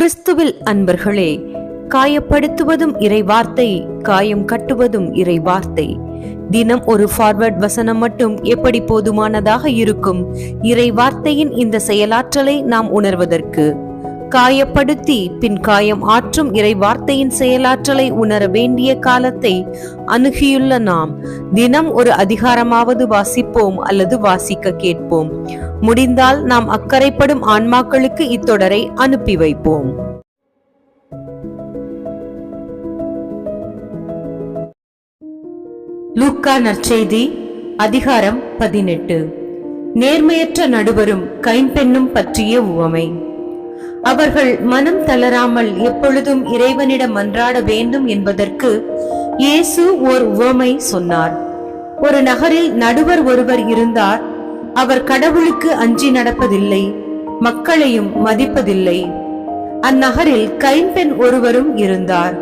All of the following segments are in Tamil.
கிறிஸ்துவில் அன்பர்களே காயப்படுத்துவதும் இறை வார்த்தை காயம் கட்டுவதும் இறை வார்த்தை தினம் ஒரு ஃபார்வர்ட் வசனம் மட்டும் எப்படி போதுமானதாக இருக்கும்? இறை வார்த்தையின் இந்த செயலாற்றலை நாம் உணர்வதற்கு. காயப்படுத்தி பின் காயம் ஆற்றும் இறை வார்த்தையின் செயலாற்றலை உணர வேண்டிய காலத்தை அணுகியுள்ள நாம். தினம் ஒரு அதிகாரமாவது வாசிப்போம் அல்லது வாசிக்க கேட்போம். முடிந்தால் நாம் அக்கறைப்படும் ஆன்மாக்களுக்கு இத்தொடரை அனுப்பி வைப்போம். லூக்கா நற்செய்தி அதிகாரம் பதினெட்டு. நேர்மையற்ற நடுவரும் கைம்பெண்ணும் பற்றிய உவமை. அவர்கள் மனம் தளராமல் எப்பொழுதும் இறைவனிடம் மன்றாட வேண்டும் என்பதற்கு இயேசு ஓர் உவமை சொன்னார். ஒரு நகரில் நடுவர் ஒருவர் இருந்தார். அவர் கடவுளுக்கு அஞ்சி நடப்பதில்லை மக்களையும் மதிப்பதில்லை. அந்நகரில் கைம்பெண் ஒருவரும் இருந்தார்.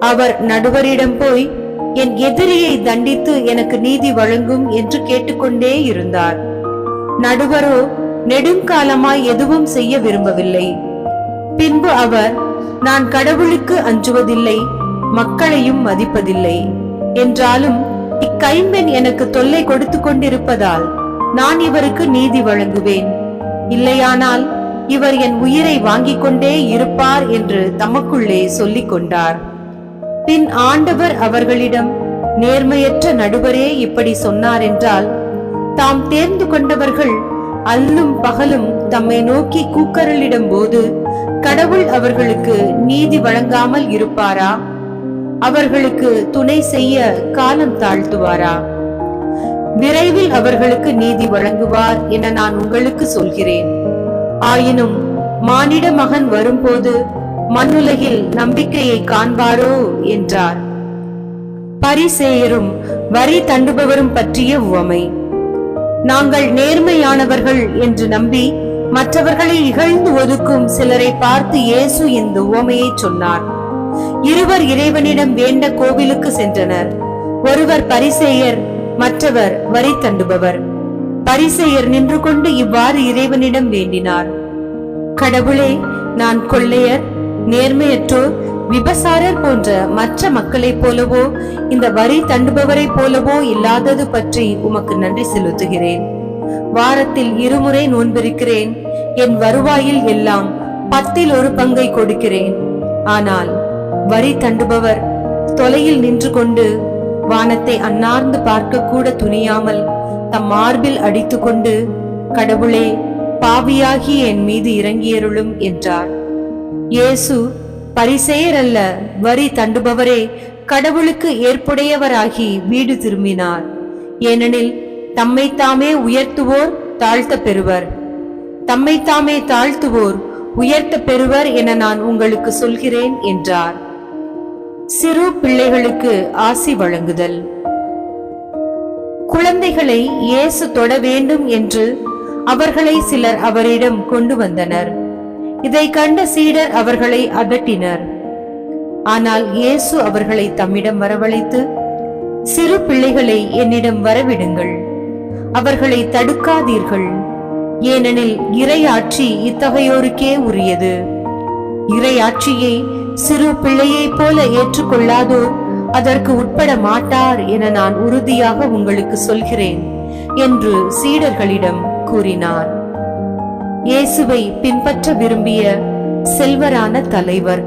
அவர் நடுவரிடம் போய் என் எதிரியை தண்டித்து எனக்கு நீதி வழங்கும் என்று கேட்டுக்கொண்டே இருந்தார். நடுவரோ நெடுங்காலமாய் எதுவும் செய்ய விரும்பவில்லை. பின்பு அவர் நான் கடவுளுக்கு அஞ்சுவதில்லை மக்களையும் மதிப்பதில்லை. என்றாலும் இக்கைம்பெண் எனக்கு தொல்லை கொடுத்து கொண்டிருப்பதால் நான் இவருக்கு நீதி வழங்குவேன். இல்லையானால் இவர் என் உயிரை வாங்கிக் கொண்டே இருப்பார் என்று தமக்குள்ளே சொல்லிக் கொண்டார். பின் ஆண்டவர் அவர்களிடம் நேர்மையற்ற நடுவரே இப்படி சொன்னார் என்றால் தாம் தேர்ந்து கொண்டவர்கள் அல்லும் பகலும் தம்மை நோக்கி கூக்கரலிடும் போது கடவுள் அவர்களுக்கு நீதி வழங்காமல் இருப்பாரா? அவர்களுக்கு துணை செய்ய காலம் தாழ்த்துவாரா? விரைவில் அவர்களுக்கு நீதி வழங்குவார் என நான் உங்களுக்கு சொல்கிறேன். ஆயினும் மானிட மகன் வரும்போது மண்ணுலகில் நம்பிக்கையை காண்பாரோ? என்றார். பரிசேயரும் வரி தண்டுபவரும் பற்றிய உவமை. நாங்கள் நேர்மையானவர்கள் என்று நம்பி மற்றவர்களை இகழ்ந்து ஒதுக்கும் சிலரை பார்த்து இயேசு இந்த உவமையை சொன்னார். இருவர் இறைவனிடம் வேண்ட கோவிலுக்கு சென்றனர். ஒருவர் பரிசெயர் மற்றவர் வரி தண்டுபவர். பரிசெயர் நின்று கொண்டு இவ்வாறு இறைவனிடம் வேண்டினார். கடவுளே நான் கொள்ளையர் நேர்மையற்றோர் விபசாரர் போன்ற மற்ற மக்களைப் போலவோ இந்த வரி தண்டுபவரைப் போலவோ இல்லாதது பற்றி உமக்கு நன்றி செலுத்துகிறேன். வாரத்தில் இருமுறை நோன்பிருக்கிறேன். என் வருவாயில் எல்லாம் பத்தில் ஒரு பங்கை கொடுக்கிறேன். ஆனால் வரி தண்டுபவர் தொலையில் நின்று கொண்டு வானத்தை அன்னார்ந்து பார்க்க கூட துணியாமல் தம் மார்பில் அடித்துக்கொண்டு கடவுளே பாவியாகி என் மீது இறங்கியருளும் என்றார். இயேசு பரிசெயர் அல்ல வரி தண்டுபவரே கடவுளுக்கு ஏற்புடையவராகி வீடு திரும்பினார். ஏனெனில் தம்மைத்தாமே உயர்த்துவோர் தாழ்த்த பெறுவர். தம்மைத்தாமே தாழ்த்துவோர் உயர்த்த பெறுவர் என நான் உங்களுக்கு சொல்கிறேன் என்றார். சிறு பிள்ளைகளுக்கு ஆசி வழங்குதல். குழந்தைகளை இயேசு தொட வேண்டும் என்று அவர்களை சிலர் அவரிடம் கொண்டு வந்தனர். இதை கண்ட சீடர் அவர்களை அதட்டினர். ஆனால் இயேசு அவர்களை தம்மிடம் வரவழைத்து சிறு பிள்ளைகளை என்னிடம் வரவிடுங்கள். அவர்களை தடுக்காதீர்கள். ஏனெனில் இரையாட்சி இத்தகையோருக்கே உரியது. இரையாட்சியை சிறு பிள்ளையைப் போல ஏற்றுக்கொள்ளாதோர் அதற்கு உட்பட மாட்டார் என நான் உறுதியாக உங்களுக்கு சொல்கிறேன் என்று சீடர்களிடம் கூறினார். இயேசுவை பின்பற்ற விரும்பிய செல்வரான தலைவர்.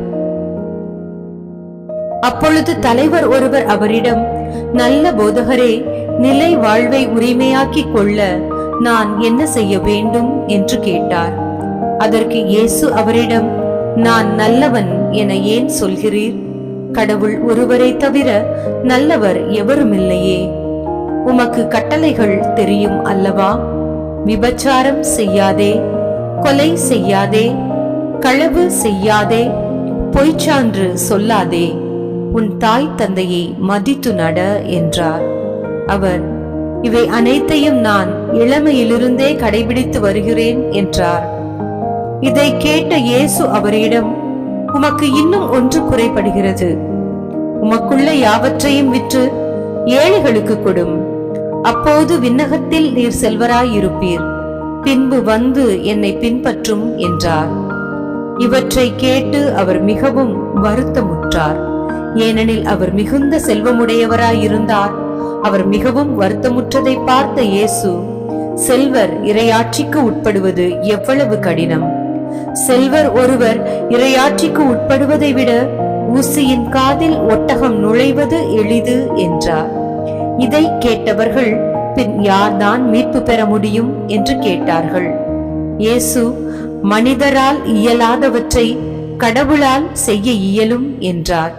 அப்பொழுது தலைவர் ஒருவர் அவரிடம் நல்ல போதகரே நிலை வாழ்வை உரிமையாக்கிக் கொள்ள நான் என்ன செய்ய வேண்டும் என்று கேட்டார். அதற்கு இயேசு அவரிடம் நான் நல்லவன் என ஏன் சொல்கிறீர்? கடவுள் ஒருவரை தவிர நல்லவர் எவருமில்லையே? உமக்கு கட்டளைகள் தெரியும் அல்லவா? விபச்சாரம் செய்யாதே கொலை செய்யாதே களவு செய்யாதே பொய்ச்சான்று சொல்லாதே உன் தாய் தந்தையை மதித்து நட என்றார். அவர் இவை அனைத்தையும் நான் இளமையிலிருந்தே கடைபிடித்து வருகிறேன் என்றார். இதை கேட்ட இயேசு அவரிடம் உமக்கு இன்னும் ஒன்று குறைபடுகிறது. உமக்குள்ள யாவற்றையும் விற்று ஏழைகளுக்கு கொடும். அப்போது விண்ணகத்தில் நீர் செல்வராயிருப்பீர். பின்பு வந்து என்னை பின்பற்றும் என்றார். இவற்றை கேட்டு அவர் மிகவும் வருத்தமுற்றார். ஏனெனில் அவர் மிகுந்த செல்வமுடையவராயிருந்தார். அவர் மிகவும் வருத்தமுற்றதை பார்த்த இயேசு செல்வர் இரையாட்சிக்கு உட்படுவது எவ்வளவு கடினம்? செல்வர் ஒருவர் இரையாட்சிக்கு உட்படுவதை விட ஊசியின் காதில் ஒட்டகம் நுழைவது எளிது என்றார். இதை கேட்டவர்கள் பின் யார்தான் மீட்பு பெற முடியும்? என்று கேட்டார்கள். இயேசு மனிதரால் இயலாதவற்றை கடவுளால் செய்ய இயலும் என்றார்.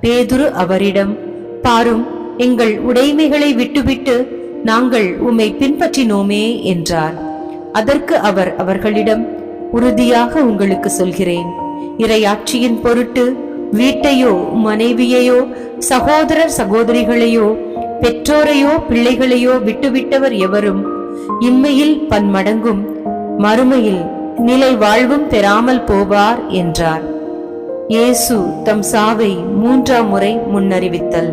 பேதுரு அவரிடம் பாரும் எங்கள் உடைமைகளை விட்டுவிட்டு நாங்கள் உம்மை பின்பற்றினோமே என்றார். அதற்கு அவர் அவர்களிடம் உறுதியாக உங்களுக்கு சொல்கிறேன். இறையாட்சியின் பொருட்டு வீட்டையோ மனைவியையோ சகோதரர் சகோதரிகளையோ பெற்றோரையோ பிள்ளைகளையோ விட்டுவிட்டவர் எவரும் இம்மையில் பன்மடங்கும் மறுமையில் நிலை வாழ்வும் பெறாமல் போவார் என்றார். இயேசு தம் சாவை மூன்றாம் முறை முன்னறிவித்தல்.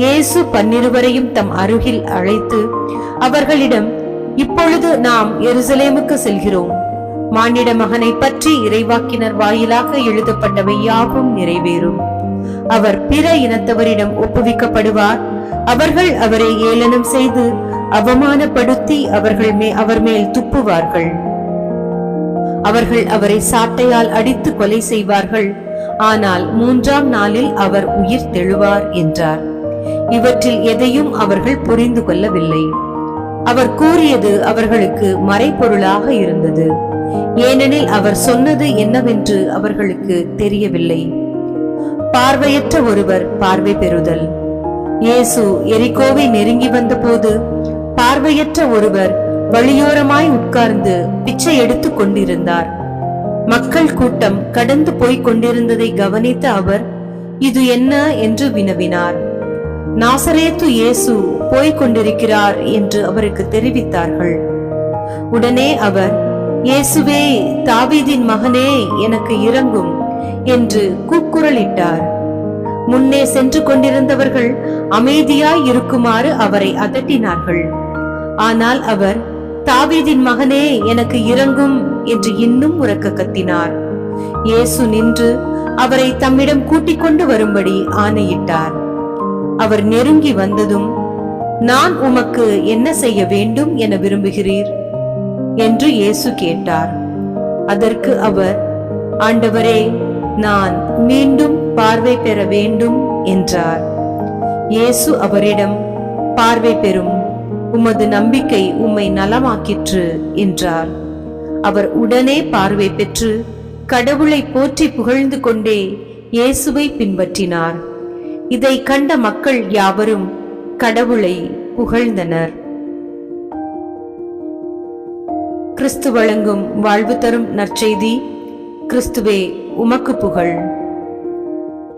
இயேசு பன்னிருவரையும் தம் அருகில் அழைத்து அவர்களிடம் இப்பொழுது நாம் எருசலேமுக்கு செல்கிறோம். மானிட மகனை பற்றி இறைவாக்கினர் வாயிலாக எழுதப்பட்டவை யாவும் நிறைவேறும். அவர் பிற இனத்தவரிடம் ஒப்புவிக்கப்படுவார். அவர்கள் அவரை ஏளனம் செய்து அவமானப்படுத்தி அவர்கள் மே அவர் மேல் துப்புவார்கள். அவர்கள் அவரை சாட்டையால் அடித்து கொலை செய்வார்கள். ஆனால் மூன்றாம் நாளில் அவர் உயிர் தெழுவார் என்றார். இவற்றில் எதையும் அவர்கள் புரிந்து கொள்ளவில்லை. அவர் கூறியது அவர்களுக்கு மறைப்பொருளாக இருந்தது. ஏனெனில் அவர் சொன்னது என்னவென்று அவர்களுக்கு தெரியவில்லை. பார்வையற்ற ஒருவர் பார்வை பெறுதல். இயேசு எரிகோவை நெருங்கி வந்தபோது பார்வையற்ற ஒருவர் வழியோரமாய் உட்கார்ந்து பிச்சை எடுத்துக் கொண்டிருந்தார். மக்கள் கூட்டம் கடந்து போய்க் கொண்டிருந்ததை கவனித்த அவர் இது என்ன? என்று வினவினார். நாசரேத்து இயேசு போய்க் கொண்டிருக்கிறார் என்று அவருக்கு தெரிவித்தார்கள். உடனே அவர் இயேசுவே தாவீதின் மகனே எனக்கு இறங்கும் என்று கூக்குரலிட்டார். முன்னே சென்று கொண்டிருந்தவர்கள் அமைதியாய் இருக்குமாறு அவரை அதட்டினார்கள். ஆனால் அவர் தாவீதின் மகனே எனக்கு இறங்கும் என்று இன்னும் உரக்க கத்தினார். இயேசு நின்று அவரை தம்மிடம் கூட்டிக் கொண்டு வரும்படி ஆணையிட்டார். அவர் நெருங்கி வந்ததும் நான் உமக்கு என்ன செய்ய வேண்டும் என விரும்புகிறீர்? என்று இயேசு கேட்டார். அதற்கு அவர் ஆண்டவரே நான் மீண்டும் பார்வை பெற வேண்டும் என்றார். இயேசு அவரிடம் பார்வை பெறும் உமது நம்பிக்கை உம்மை நலமாக்கிற்று என்றார். அவர் உடனே பார்வை பெற்று கடவுளை போற்றி புகழ்ந்து கொண்டே இயேசுவை பின்பற்றினார். இதை கண்ட மக்கள் யாவரும் கடவுளை புகழ்ந்தனர். கிறிஸ்து வழங்கும் வாழ்வு தரும் நற்செய்தி கிறிஸ்துவே உமக்கு புகழ்.